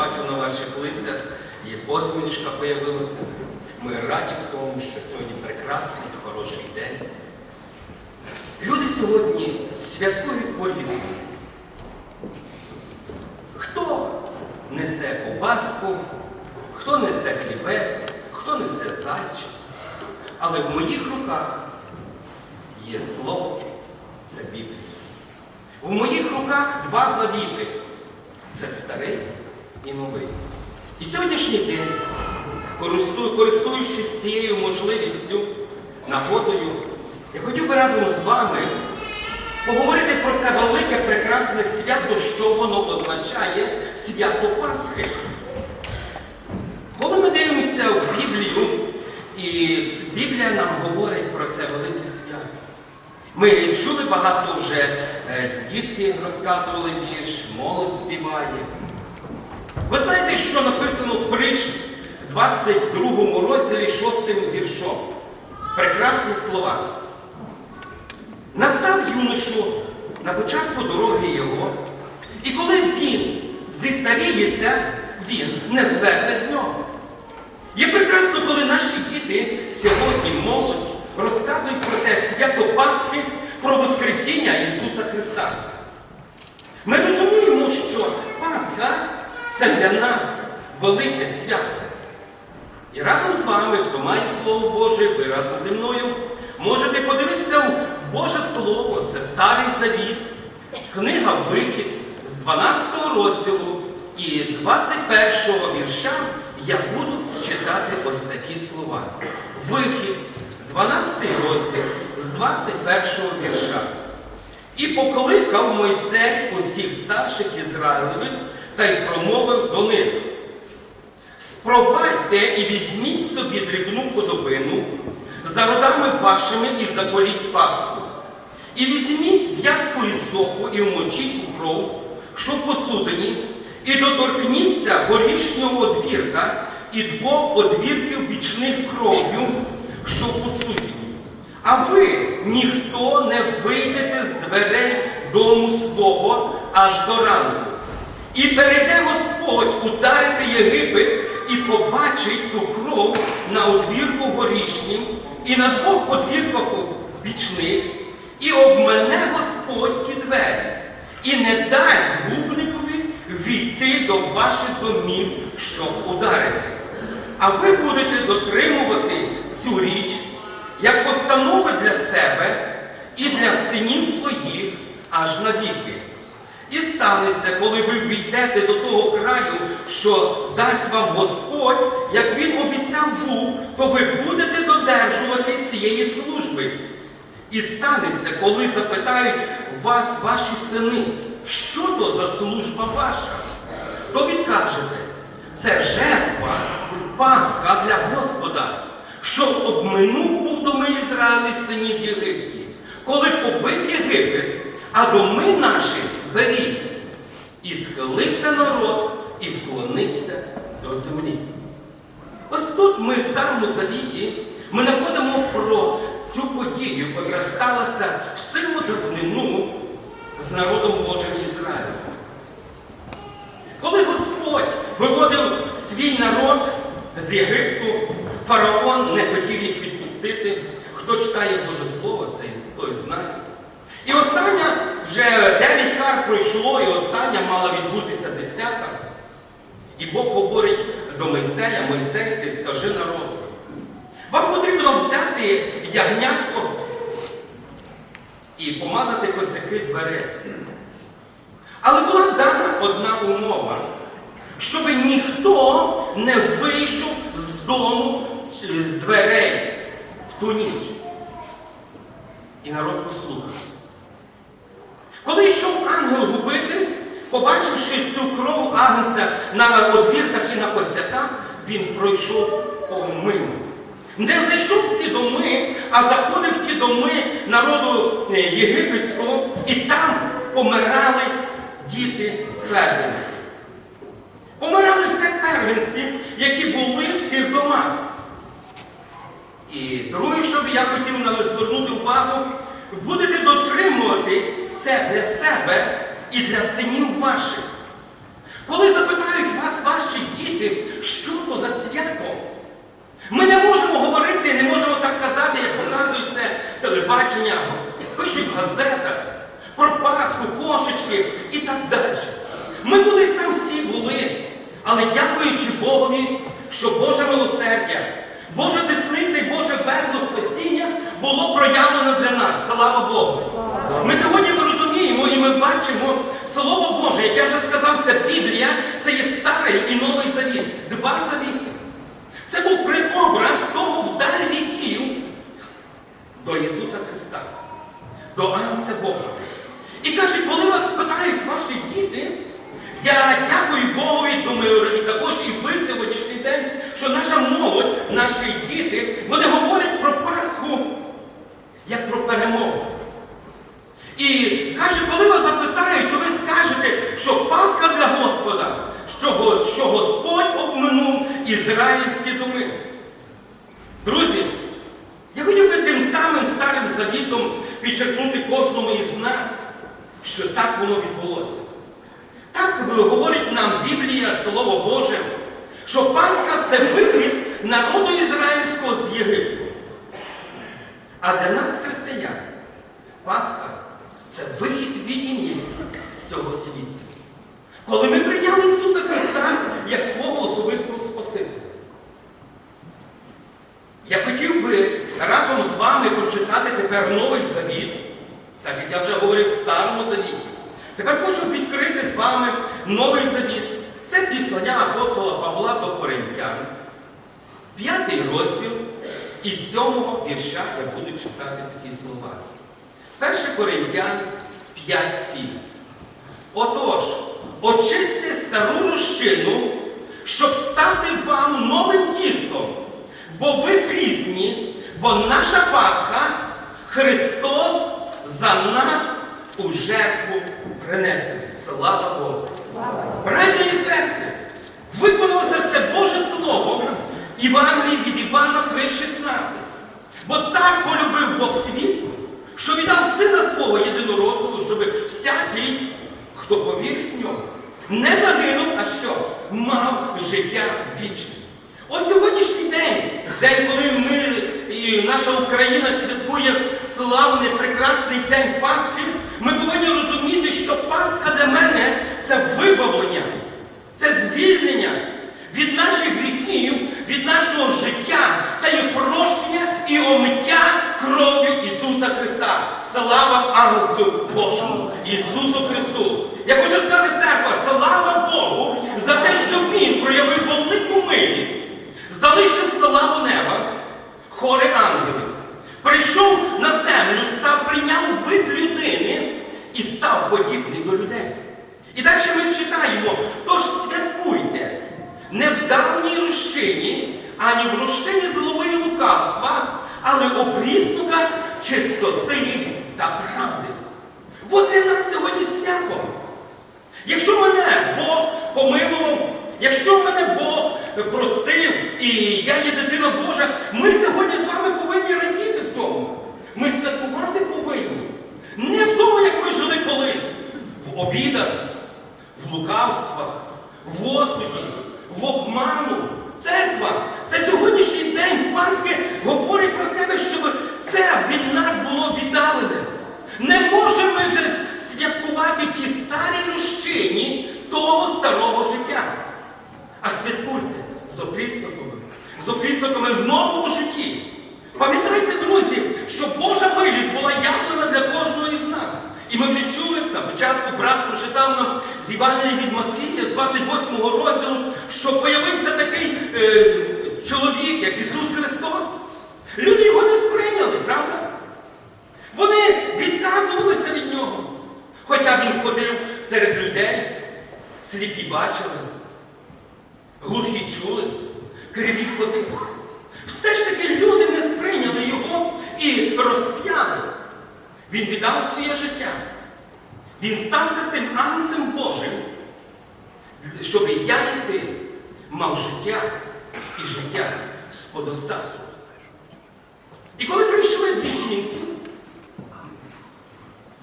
бачу на ваших лицях, і посмішка появилася. Ми раді в тому, що сьогодні прекрасний, хороший день. Люди сьогодні святкують по-різному. Хто несе ковбаску, хто несе хлібець, хто несе зайчик. Але в моїх руках є слово, це Біблія. В моїх руках два завіти. Це старий і новий. І сьогоднішній день, користуючись цією можливістю, нагодою, я хотів би разом з вами поговорити про це велике прекрасне свято, що воно означає свято Пасхи. Коли ми дивимося в Біблію, і Біблія нам говорить про це велике свято. Ми чули багато вже е, дітки розказували вірш, молодь співає. Ви знаєте, що написано в притч 22 розділі 6 віршом? Прекрасні слова. Настав юношу на початку дороги його, і коли він зістаріється, він не зверне з нього. Є прекрасно, коли наші діти сьогодні молодь розказують про те свято Пасхи, про Воскресіння Ісуса Христа. Ми розуміємо, що Пасха це для нас велике свято. І разом з вами, хто має Слово Боже, ви разом зі мною можете подивитися в Боже Слово, це Старий Завіт, книга Вихід з 12 розділу і 21 вірша я буду читати ось такі слова. Вихід, 12 розділ з 21 вірша. І покликав Мойсей усіх старших Ізраїлевих та й промовив до них. Спровадьте і візьміть собі дрібну подобину за родами вашими і заколіть Пасху. І візьміть в'язку із сопу і вмочіть у кров, що в посудині, і доторкніться горішнього одвірка і двох одвірків бічних кров'ю, що посудині. А ви ніхто не вийдете з дверей дому свого аж до ранку. І перейде Господь ударити Єгипет і побачить ту кров на одвірку горішнім і на двох одвірках бічних, і обмене Господь ті двері, і не дасть губникові війти до ваших домів, щоб ударити. А ви будете дотримувати цю річ як постанови для себе і для синів своїх аж навіки. Станеться, коли ви війдете до того краю, що дасть вам Господь, як Він обіцяв був, то ви будете додержувати цієї служби. І станеться, коли запитають вас ваші сини, що то за служба ваша, то відкажете, це жертва, Пасха для Господа, що обминув був доми Ізраїлів синів Єгипті, коли побив Єгипет, а доми наші зберіг. І схилився народ, і вклонився до землі. Ось тут ми в Старому Завіті ми знаходимо про цю подію, яка сталася в сильну давнину з народом Божим Ізраїлем. Коли Господь виводив свій народ з Єгипту, фараон не хотів їх відпустити. Хто читає Боже Слово, цей той знає. І остання вже дев'ять кар пройшло, і остання мала відбутися десята. І Бог говорить до Мойсея, Мойсей, ти скажи народу. Вам потрібно взяти ягнятко і помазати косяки дверей. Але була дана одна умова, щоб ніхто не вийшов з дому з дверей в ту ніч. І народ послухався. Коли йшов ангел губити, побачивши цю кров агнця на одвірках і на косяках, він пройшов помимо. Не зайшов ці доми, а заходив в ті доми народу е, єгипетського, і там помирали діти первенці. Помирали все первенці, які були в тих домах. І друге, що я хотів звернути увагу, будете дотримувати це для себе і для синів ваших. Коли запитають вас ваші діти, що то за свято, ми не можемо говорити, не можемо так казати, як показують це телебачення, пишуть в газетах, про Пасху, кошечки і так далі. Ми колись там всі були, але дякуючи Богові, що Боже милосердя, Божа десниця і Боже верно спасіння було проявлено для нас. Слава Богу! Ми сьогодні розуміємо і ми бачимо Слово Боже, як я вже сказав, це Біблія, це є старий і новий завіт. Два завіти. Це був преобраз того вдаль віків до Ісуса Христа, до Анце Божого. І каже, коли вас питають ваші діти, я дякую Богові, думаю, і також і ви сьогоднішній день, що наша молодь, наші діти, вони говорять про Пасху як про перемогу. Каже, коли вас запитають, то ви скажете, що Пасха для Господа, що, що Господь обминув ізраїльські доми. Друзі, я хотів би тим самим старим завітом підчеркнути кожному із нас, що так воно відбулося. Так говорить нам Біблія, Слово Боже, що Пасха це вихід народу ізраїльського з Єгипту. А для нас, християн, Пасха це вихід ім'я з цього світу. Коли ми прийняли Ісуса Христа як свого особистого Спасителя. Я хотів би разом з вами прочитати тепер Новий Завіт, так як я вже говорив в Старому Завіті. Тепер хочу відкрити з вами Новий Завіт. Це післання апостола Павла до Коринтян, п'ятий розділ із сьомого вірша я буду читати такі слова. 1 Коринтян 5.7. Отож, очисти стару розчину, щоб стати вам новим тістом, бо ви хрісні, бо наша Пасха Христос за нас у жертву принесений. Слава Богу! Браті і сестри, виконалося це Боже Слово Євангелії від Івана 3,16. Бо так полюбив Бог світ, що віддав сина свого єдинородного, щоб всякий, хто повірить в нього, не загинув, а що мав життя вічне. Ось сьогоднішній день, день, коли ми і наша Україна святкує славний, прекрасний день Пасхи, ми повинні розуміти, що Пасха для мене це вибавлення, це звільнення від наших гріхів, від нашого життя. Це є прощення і омиття кров'ю Ісуса Христа. Слава Ангелу Божому, Ісусу Христу. Я хочу сказати церква, слава Богу за те, що Він проявив велику милість, залишив славу неба, хори ангелів. Прийшов на землю, став, прийняв вид людини і став подібним до людей. І далі ми читаємо, тож святкуйте не в давній розчині, ані в розчині злоби і лукавства, але у пріснуках чистоти та правди. От для нас сьогодні свято. Якщо мене Бог помилував, якщо мене Бог простив, і я є дитина Божа, ми сьогодні з вами повинні радіти в тому. Ми святкувати повинні. Не в тому, як ми жили колись, в обідах, в лукавствах, в осуді, в обману. Церква, це сьогоднішній день Пасхи говорить про тебе, щоб це від нас було віддалене. Не можемо ми вже святкувати ті старі розчині того старого життя. А святкуйте з опрісноками, з опрісноками в новому житті. Пам'ятайте, друзі, що Божа милість була явлена для кожного із нас. І ми вже чули на початку брат прочитав нам з Івангелія від Матфія, з 28 розділу, що появився такий е, чоловік, як Ісус Христос. Люди його не сприйняли, правда? Вони відказувалися від нього. Хоча він ходив серед людей, сліпі бачили, глухі чули, криві ходили. Все ж таки люди не сприйняли його і розп'яли. Він віддав своє життя. Він стався тим ангцем Божим, щоб я і ти мав життя і життя з подостатку. І коли прийшли дві жінки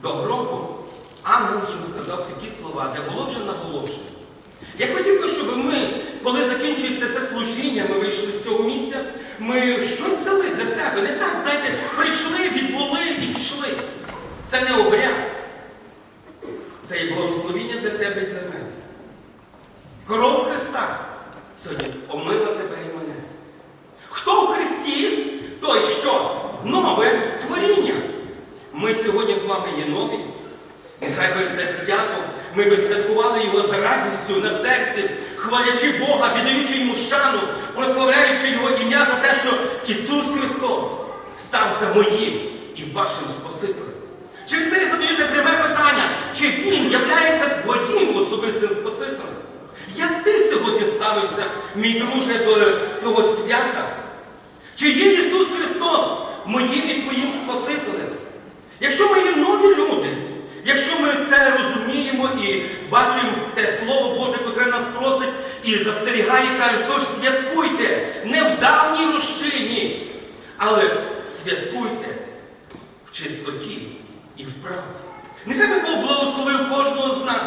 до гробу, ангел їм сказав такі слова, де було вже наголошено. Я хотів би, щоб ми, коли закінчується це служіння, ми вийшли з цього місця, ми щось взяли для себе. Не так, знаєте, прийшли, відбули і пішли. Це не обряд. Це є благословіння для тебе і для мене. Кров Христа сьогодні омила тебе і мене. Хто в Христі, той що? Нове творіння. Ми сьогодні з вами є нові. Нехай би це свято, ми би святкували його з радістю на серці, хвалячи Бога, віддаючи йому шану, прославляючи Його ім'я за те, що Ісус Христос стався моїм і вашим Спасителем. Через це я задаю пряме питання, чи Він являється твоїм особистим Спасителем? Як ти сьогодні ставишся, мій друже, до цього свята? Чи є Ісус Христос моїм і твоїм Спасителем? Якщо ми є нові люди, якщо ми це розуміємо і бачимо те Слово Боже, котре нас просить і застерігає, каже, тож святкуйте не в давній розчині, але святкуйте в чистоті і в правді. Нехай би Бог благословив кожного з нас,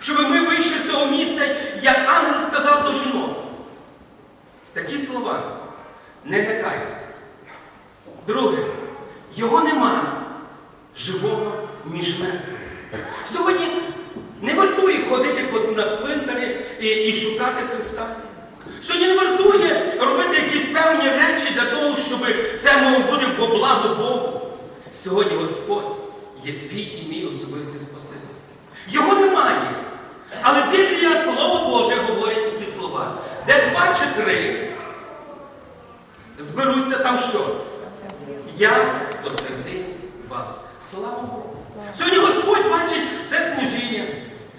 щоб ми вийшли з цього місця, як ангел сказав до жінок. Такі слова. Не лякайтесь. Друге, його немає живого між мертвими. Сьогодні не вартує ходити на цвинтарі і, і шукати Христа. Сьогодні не вартує робити якісь певні речі для того, щоб це мало бути во благо Богу. Сьогодні Господь є твій і мій особистий Спаситель. Його немає. Але Біблія, Слово Боже, говорить такі слова. Де два чи три зберуться там що? Я посеред вас. Слава Богу. Сьогодні Господь бачить це служіння.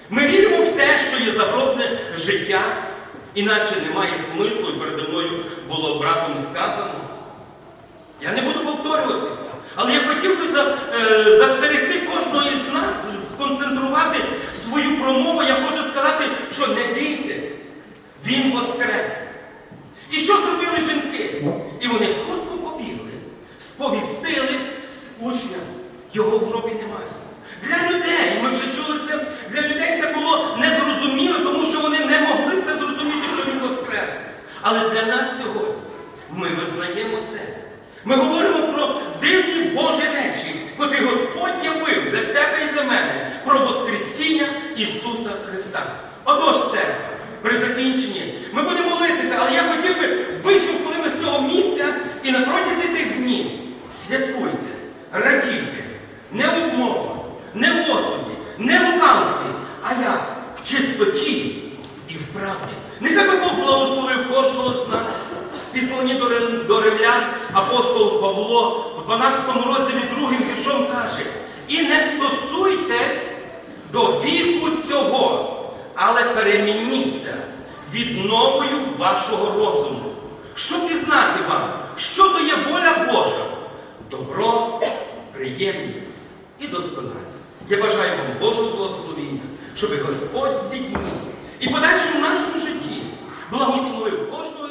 Ми віримо в те, що є загробне життя, іначе немає смислу, і передо мною було братом сказано. Я не буду повторюватися, але я хотів би за, е, застерегти кожного із нас, сконцентрувати свою промову. Я хочу сказати, що не бійтесь, Він воскрес. І що зробили жінки? І вони хутко побігли, сповістили учням, його в гробі немає. Для людей, ми вже чули це, для людей це було незрозуміло, тому що вони не могли це зрозуміти, що він воскрес. Але для нас сьогодні ми визнаємо це. Ми говоримо про дивні Божі речі, котрі Господь явив для тебе і для мене про Воскресіння Ісуса Христа. Отож це, при закінченні, ми будемо молитися, але я хотів би вийшов, коли ми з цього місця і на протязі тих днів святкуйте, радійте, не у обмовах, не в осуді, не в лукавстві, а як в чистоті і в правді. Нехай би Бог благословив кожного з нас. Післані до, Рим- до римлян апостол Павло у 12 розділі другим віршом каже: І не стосуйтесь до віку цього, але перемініться відновою вашого розуму, щоб пізнати вам, що то є воля Божа, добро, приємність і досконалість. Я бажаю вам Божого благословіння, щоб Господь з дітьми і подальшому нашому житті благословив кожного.